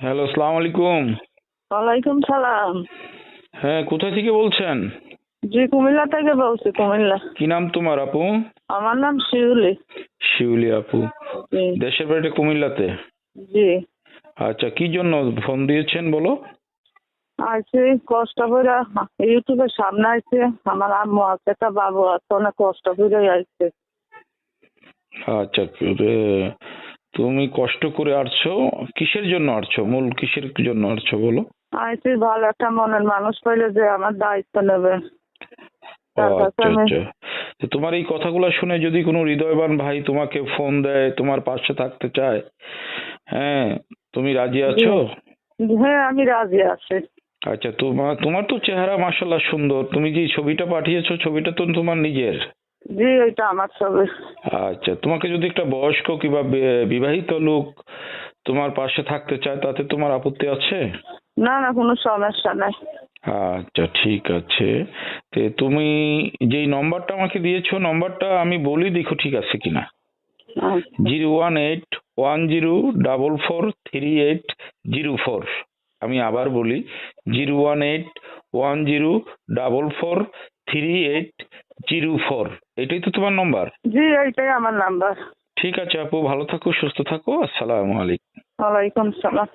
Hello আসসালামু আলাইকুম। ওয়ালাইকুম সালাম। হ্যাঁ কোথা থেকে বলছেন? জি কুমিল্লা থেকে বলছি কুমিল্লা। কি নাম তোমার আপু? আমার নাম শিউলি। শিউলি আপু। জি। দেশের বাড়িটা কুমিল্লাতে? জি। আচ্ছা কি জন্য ফোন দিয়েছেন বলো? আইসি কষ্ট করে ইউটিউবের সামনে আইছে আমার আম্মু আছে একটা বাবু আছে অনেক কষ্ট করে আইছে আচ্ছা এ, তুমি কষ্ট করে আসছো কিসের জন্য আসছো মূল কিসের জন্য আসছো বলো? আইসি ভালো একটা মনের মানুষ পাইলে যে আমার দায়িত্ব নেবে। আচ্ছা আচ্ছা। তোমার এই কথাগুলো শুনে যদি কোনো হৃদয়বান ভাই তোমাকে ফোন দেয় তোমার পাশে থাকতে চায় হ্যাঁ তুমি রাজি আছো? হ্যাঁ আমি রাজি আছি। আচ্ছা তোমার তোমার তো চেহারা মাশাল্লাহ সুন্দর। তুমি যে ছবিটা পাঠিয়েছো? ছবিটা তো তোমার নিজের। জি ওইটা আমার ছবি। আচ্ছা তোমাকে যদি একটা বয়স্ক কিংবা বিবাহিত লোক তোমার পাশে থাকতে চায় তাতে তোমার আপত্তি আছে? না না কোনো সমস্যা নাই। আচ্ছা ঠিক আছে। তে তুমি যেই নম্বরটা আমাকে দিয়েছ নম্বরটা আমি বলি দেখো ঠিক আছে কিনা। আচ্ছা। Zero one eight one zero double four three eight zero four. আমি আবার বলি zero one eight one zero double four three eight zero four এটাই তো তোমার নম্বর জি এইটাই আমার নাম্বার ঠিক আছে আপু ভালো থাকো সুস্থ থাকো। আসসালামু আলাইকুম। ওয়ালাইকুম সালাম